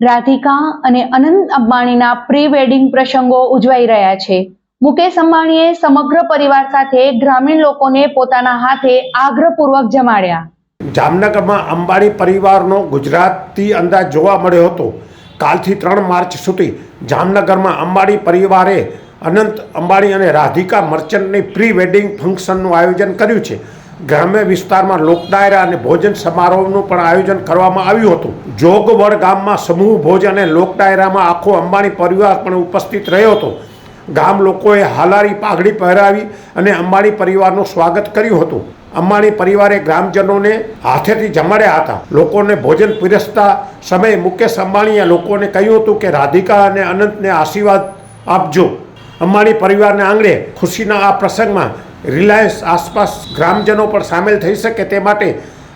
Radhika અને Anant અંબાણીના pre wedding પ્રસંગો ઉજવાઈ રહ્યા છે. મુકેશ અંબાણીએ સમગ્ર પરિવાર સાથે ગ્રામીણ લોકોને પોતાના હાથે આગ્રહપૂર્વક જમાડ્યા. જામનગરમાં અંબાણી પરિવારનો ગુજરાતી અંદાજ જોવા મળ્યો હતો. કાલથી ત્રણ માર્ચ સુધી જામનગરમાં અંબાણી પરિવારે અનંત અંબાણી અને રાધિકા મર્ચન્ટની પ્રી વેડિંગ ફંક્શનનું આયોજન કર્યું છે. ગ્રામ્ય વિસ્તારમાં લોકડાયરા અને ભોજન સમારોહનું પણ આયોજન કરવામાં આવ્યું હતું. જોગવડ ગામમાં સમૂહ ભોજન અને લોકડાયરામાં આખો અંબાણી પરિવાર પણ ઉપસ્થિત રહ્યો હતો. ગામ લોકોએ હાલારી પાઘડી પહેરાવી અને અંબાણી પરિવારનું સ્વાગત કર્યું હતું. અંબાણી પરિવારે ગ્રામજનોને હાથેથી જમાડ્યા હતા. લોકોને ભોજન પીરસતા સમયે મુકેશ અંબાણીએ લોકોને કહ્યું હતું કે, રાધિકા અને અનંતને આશીર્વાદ આપજો. અંબાણી પરિવારને આંગણે ખુશીના આ પ્રસંગમાં રિલાયન્સ આસપાસ ગ્રામજનો પણ સામેલ થઈ શકે તે માટે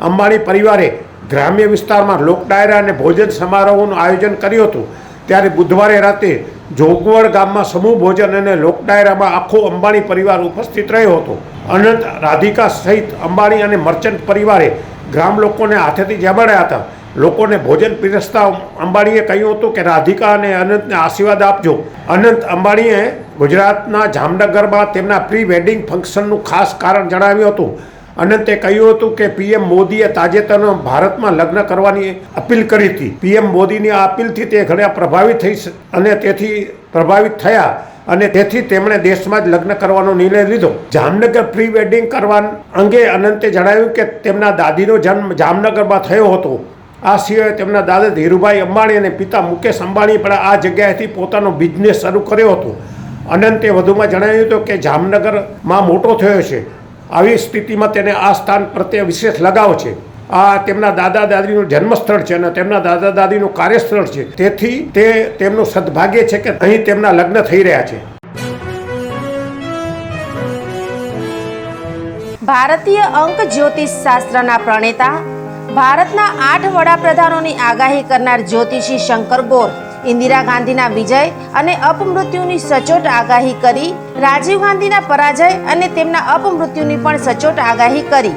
અંબાણી પરિવારે ગ્રામ્ય વિસ્તારમાં લોકડાયરા અને ભોજન સમારોહનું આયોજન કર્યું હતું. ત્યારે બુધવારે રાતે જોગવડ ગામમાં સમૂહ ભોજન અને લોકડાયરામાં આખો અંબાણી પરિવાર ઉપસ્થિત રહ્યો હતો. અનંત રાધિકા સહિત અંબાણી અને મર્ચન્ટ પરિવારે ગ્રામ લોકોને હાથેથી જમાડ્યા હતા. લોકોને ભોજન પીરસતા અંબાણીએ કહ્યું હતું કે, રાધિકા અને અનંતને આશીર્વાદ આપજો. અનંત અંબાણીએ ગુજરાતના જામનગરમાં તેમના પ્રી વેડિંગ ફંક્શનનું ખાસ કારણ જણાવ્યું હતું. અનંતે કહ્યું હતું કે, પીએમ મોદીએ તાજેતરમાં ભારતમાં લગ્ન કરવાની અપીલ કરી હતી. પીએમ મોદીની આ અપીલથી તે ઘણા પ્રભાવિત થઈ અને તેથી પ્રભાવિત થયા. અને તેથી તેમણે દેશમાં જ લગ્ન કરવાનો નિર્ણય લીધો. જામનગર પ્રી વેડિંગ કરવા અંગે અનંતે જણાવ્યું કે તેમના દાદીનો જન્મ જામનગરમાં થયો હતો. આ સિવાય તેમના દાદા ધીરુભાઈ અંબાણી અને પિતા મુકેશ અંબાણી પણ આ જગ્યાએથી પોતાનો બિઝનેસ શરૂ કર્યો હતો. અનંતે વધુમાં જણાવ્યું હતું કે જામનગરમાં મોટો થયો છે. આવી સ્થિતિમાં તેને આ સ્થાન પ્રત્યે વિશેષ લગાવ છે. આ તેમના દાદા દાદીનું જન્મસ્થળ છે અને તેમના દાદા દાદીનું કાર્યસ્થળ છે. તેથી તે તેમનું સદભાગ્ય છે કે અહીં તેમના લગ્ન થઈ રહ્યા છે. ભારતીય અંક જ્યોતિષ શાસ્ત્રના પ્રણેતા, ભારતના આઠ વડાપ્રધાનોની આગાહી કરનાર જ્યોતિષી શંકર ગોર, ઇન્દિરા ગાંધીના વિજય અને અપમૃત્યુની સચોટ આગાહી કરી, રાજીવ ગાંધીના પરાજય અને તેમના અપમૃત્યુની પણ સચોટ આગાહી કરી.